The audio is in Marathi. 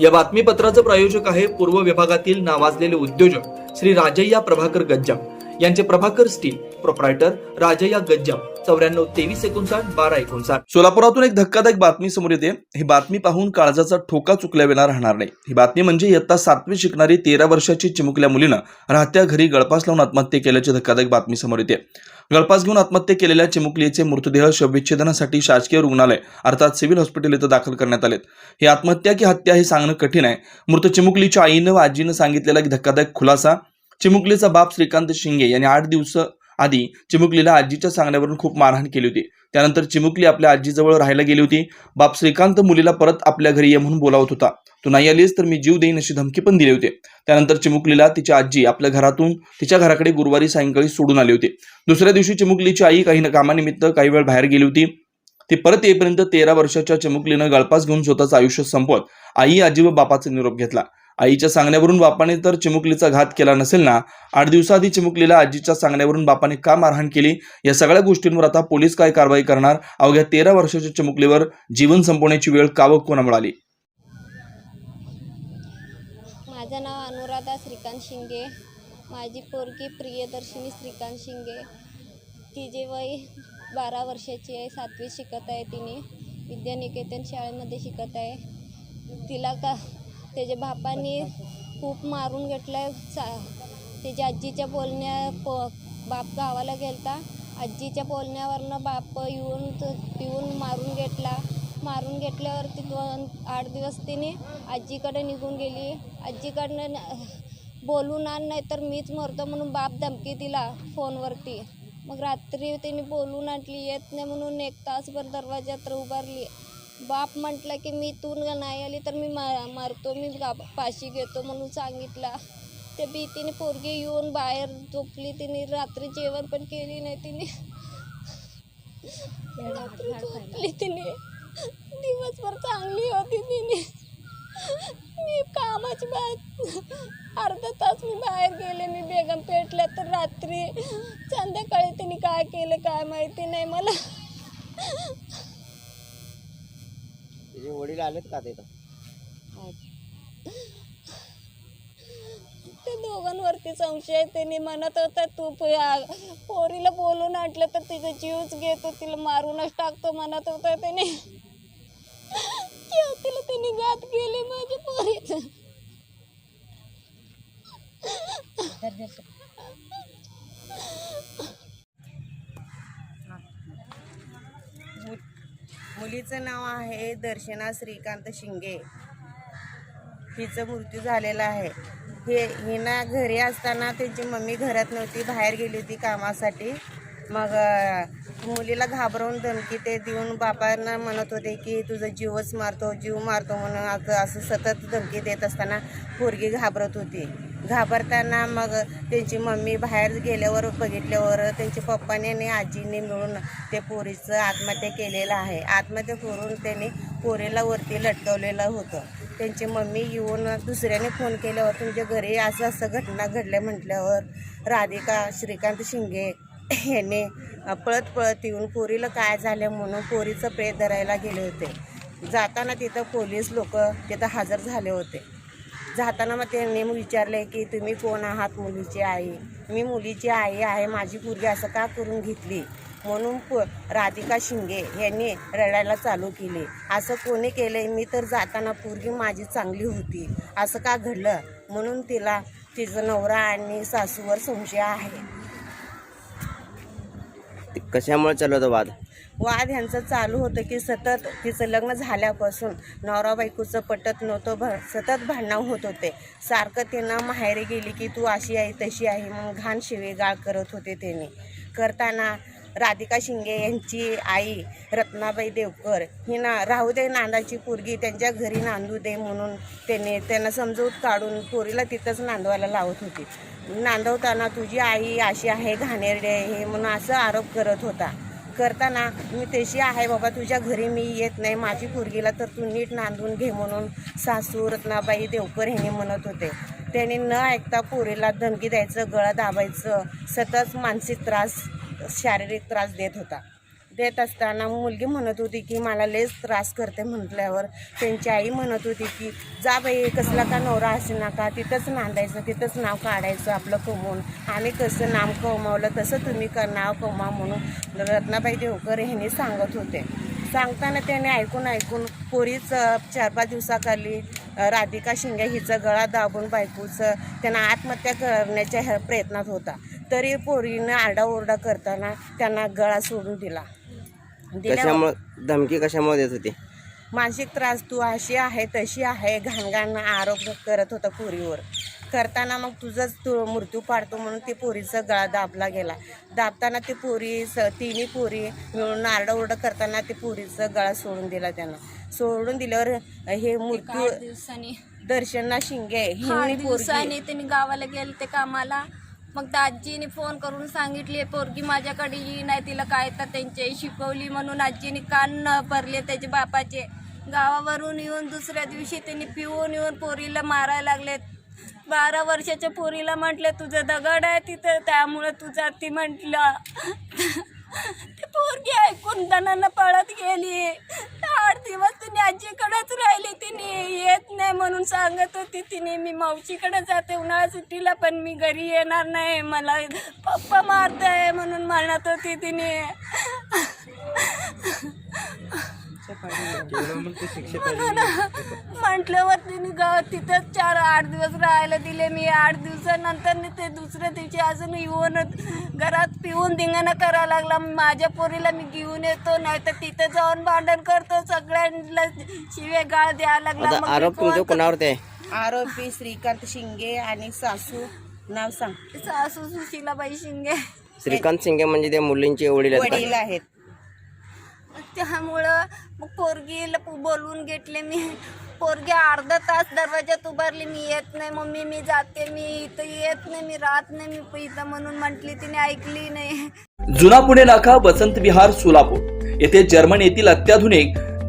या बातमीपत्राचं प्रायोजक आहे पूर्व विभागातील नावाजलेले उद्योजक श्री राजय्या प्रभाकर गज्जाम. यांचे प्रभाकर स्टील प्रोप्रायटर राजया गज्जाम चौऱ्याण्णव तेवीस एकोणसाठ बारा एकोणसाठ. सोलापुरातून एक धक्कादायक बातमी समोर येते. ही बातमी पाहून काळजाचा ठोका चुकल्याविना राहणार नाही. ही बातमी म्हणजे इयत्ता सातवी शिकणारी तेरा वर्षाची चिमुकल्या मुलीनं राहत्या घरी गळपास लावून आत्महत्या केल्याची धक्कादायक बातमी समोर येते. गळपास घेऊन आत्महत्या केलेल्या चिमुकलीचे मृतदेह शवविच्छेदनासाठी शासकीय रुग्णालय अर्थात सिव्हिल हॉस्पिटल इथं दाखल करण्यात आलेत. ही आत्महत्या की हत्या हे सांगणं कठीण आहे. मृत चिमुकलीच्या आईनं व आजीनं सांगितलेला की धक्कादायक खुलासा चिमुकलीचा बाप श्रीकांत शिंगे यांनी आठ दिवस आधी चिमुकलीला आजीच्या सांगण्यावरून खूप मारहाण केली होती. त्यानंतर चिमुकली आपल्या आजीजवळ राहायला गेली होती. बाप श्रीकांत मुलीला परत आपल्या घरी ये म्हणून बोलावत होता. तू नाही आलीस तर मी जीव देईन अशी धमकी पण दिली होती. त्यानंतर चिमुकलीला तिची आजी आपल्या घरातून तिच्या घराकडे गुरुवारी सायंकाळी सोडून आली होती. दुसऱ्या दिवशी चिमुकलीची आई काही न- कामानिमित्त काही वेळ बाहेर गेली होती. ती परत येईपर्यंत तेरा वर्षाच्या चिमुकलीनं गळपास घेऊन स्वतःचं आयुष्य संपवत आई आजी व बापाचा निरोप घेतला. आईच्या सांगण्यावरून बापाने तर चिमुकलीचा घात केला नसेल ना? आठ दिवसाआधी चिमुकलीला आजीच्या सांगण्यावरून बापाने का मारहाण केली? या सगळ्या गोष्टींवर आता पोलीस काय कारवाई करणार? अवघ्या तेरा वर्षाच्या चिमुकलीवर जीवन संपवण्याची वेळ कावक कोणा कोणामुळे आली माझं नाव अनुराधा श्रीकांत शिंगे. माझी पोरगी प्रियदर्शिनी श्रीकांत शिंगे. तिचे वय बारा वर्षाची आहे. सातवी शिकत आहे तिने. विद्यानिकेतन शाळेमध्ये शिकत आहे. तिला का त्याच्या बापाने खूप मारून घेतलं चा त्याच्या आजीच्या बोलण्या प बाप गावाला गेलता. आजीच्या बोलण्यावरनं बाप येऊन येऊन मारून घेतला. मारून घेतल्यावरती दोन आठ दिवस तिने आजीकडे निघून गेली. आजीकडनं बोलून आण नाही तर मीच मरतो म्हणून बाप धमकी दिला फोनवरती. मग रात्री तिने बोलून आणली येत नाही म्हणून एक तासभर दरवाज्यात उभारली. बाप म्हटलं की मी तू नाही आली तर मी मा मारतो मी पाशी घेतो म्हणून सांगितला. त्या भीतीने पोरगी येऊन बाहेर झोपली तिने रात्री जेवण पण केली नाही तिने. रात्री झोपली तिने. दिवसभर चांगली होती तिने. मी कामाची बाहेर अर्धा तास मी बाहेर गेले मी बेगम पेटल्या तर रात्री संध्याकाळी तिने काय केलं काय माहिती नाही मला. तिचे वडील आलेत का तिथं ते दोघांवरती संशय आहे. त्यांनी म्हणत होता तू प- आ- पोरीला बोलून आणलं तर तिचा जीवच घेतो तिला मारूनच टाकतो म्हणत होता त्याने. तिला त्यांनी घात केली माझ्या पोरीचं मुलीचं नाव आहे दर्शना श्रीकांत शिंगे. हिचं मृत्यू झालेला आहे. हे हिना घरी असताना त्यांची मम्मी घरात नव्हती बाहेर गेली होती कामासाठी. मग मुलीला घाबरवून धमकी ते देऊन बापांना म्हणत होते की तुझं जीवच मारतो जीव मारतो म्हणून असं असं सतत धमकी देत असताना पोरगी घाबरत होती. घाबरताना मग त्यांची मम्मी बाहेर गेल्यावर बघितल्यावर त्यांच्या पप्पाने आणि आजीने मिळून ते पोरीचं आत्महत्या केलेलं आहे. आत्महत्या करून त्यांनी पोरीला वरती लटकवलेलं होतं. त्यांची मम्मी येऊन दुसऱ्याने फोन केल्यावर तुमच्या घरी असं असं घटना घडल्या म्हटल्यावर राधिका श्रीकांत शिंगे यांनी पळत पळत येऊन पोरीला काय झालं म्हणून पोरीचं प्रेत धरायला गेले होते. जाताना तिथं पोलीस लोक तिथं हजर झाले होते. जाताना मग त्यांनी विचारले की तुम्ही कोण आहात मुलीची आई? मी मुलीची आई आहे माझी पोरगी असं का करून घेतली? म्हणून प राधिका शिंगे यांनी रडायला चालू केली. असं कोणी केलं मी तर जाताना पोरगी माझी चांगली होती. असं का घडलं? म्हणून तिला तिचं नवरा आणि सासूवर संशय आहे. ते कशामुळे चालू होतं वाद? वाद ह्यांचं चालू होतं की सतत तिचं लग्न झाल्यापासून नवरा बायकोचं पटत नव्हतं भ सतत भांडणं होत होते. सारखं तिनं माहेरी गेली की तू अशी आहे तशी आहे म्हणून घाण शिवेगाळ करत होते त्यांनी. करताना राधिका शिंगे यांची आई रत्नाबाई देवकर हिनं राहू दे नांदाची पोरगी त्यांच्या घरी नांदू दे म्हणून त्याने त्यांना समजूत काढून पोरीला तिथंच नांदवायला लावत होती. नांदवताना तुझी आई अशी आहे घाणेरडे आहे हे म्हणून असं आरोप करत होता. करताना मी तशी आहे बाबा तुझ्या घरी मी येत नाही. माझी पोरगीला तर तू नीट नांदून घे म्हणून सासू रत्नाबाई देवकर ह्याने म्हणत होते. त्याने न ऐकता पोरीला धमकी द्यायचं गळा दाबायचं सतत मानसिक त्रास शारीरिक त्रास देत होता. देत असताना मुलगी म्हणत होती की मला लेस त्रास करते म्हटल्यावर. त्यांची आई म्हणत होती की जा बाई कसला का नवरा असे नका. तिथंच नांदायचं तिथंच नाव काढायचं आपलं कमवून. आम्ही कसं नाम कमवलं तसं तुम्ही का नाव कमवा म्हणून. रत्नाबाई देवकर ह्यांनी सांगत होते. सांगताना त्याने ऐकून ऐकून पोरीच चार पाच दिवसाखाली राधिका शिंगे हिचं गळा दाबून बायकोचं त्यांना आत्महत्या करण्याच्या ह्या प्रयत्नात होता. तरी पोरीनं आरडाओरडा करताना त्यांना गळा सोडून दिला. कशामुळे धमकी कशामुळे देत होती? मानसिक त्रास तू अशी आहे तशी आहे घाणघाण आरोप करत होता पोरीवर. करताना मग तुझंच तू मृत्यू पाडतो म्हणून ते पोरीचा गळा दाबला गेला. दाबताना ते पोरी स तिन्ही पोरी मिळून आरडाओरडा करताना ते पोरीचा गळा सोडून दिला त्यांना. सोडून दिल्यावर हे मृत्यू दिवसांनी दर्शना शिंगे पोरगी दिवसांनी त्यांनी गावाला गेले ते कामाला. मग आजीने फोन करून सांगितले पोरगी माझ्याकडे येई नाही तिला काय तर त्यांच्याही शिकवली म्हणून आजीने कान न भरले त्याचे बापाचे. गावावरून येऊन दुसऱ्या दिवशी त्यांनी पिऊन येऊन पोरीला मारायला लागले. बारा वर्षाच्या पोरीला म्हटलं तुझं दगड आहे तिथं त्यामुळं तुझा ती म्हटलं. पोरगी ऐकून दणानं पळत गेली. आठ दिवस तिने आजीकडेच राहिली तिने. येत नाही म्हणून सांगत होती तिने मी मावशीकडे जाते उन्हाळ्या सुट्टीला पण मी घरी येणार नाही. मला पप्पा मारत आहे म्हणून म्हणत होती तिने. म्हटल्यावर तिने तिथंच चार आठ दिवस राहायला दिले. मी आठ दिवसानंतर ते दुसऱ्या दिवशी अजून येऊन घरात पिऊन धिंगाणा करायला लागला. माझ्या पोरीला मी घेऊन येतो नाही तर तिथं जाऊन भांडण करतो. सगळ्यांना शिवे गाळ द्यायला लागला. आरोप तुमच्या आरोपी श्रीकांत शिंगे आणि सासू. नाव सांग. सासू सुशीलाबाई शिंगे. श्रीकांत शिंगे म्हणजे त्या मुलींचे वडील आहेत वडील का? आहेत. त्यामुळं मग पोरगीला बोलवून घेतले मी. पोरगी अर्धा तास दरवाजात उभारली मी येत नाही. मम्मी मी जाते. मी इथं येत नाही मी राहत नाही. मी इथं म्हणून म्हटली तिने ऐकली नाही. जुना पुणे नाका वसंत विहार सोलापूर. येथे जर्मन येथील अत्याधुनिक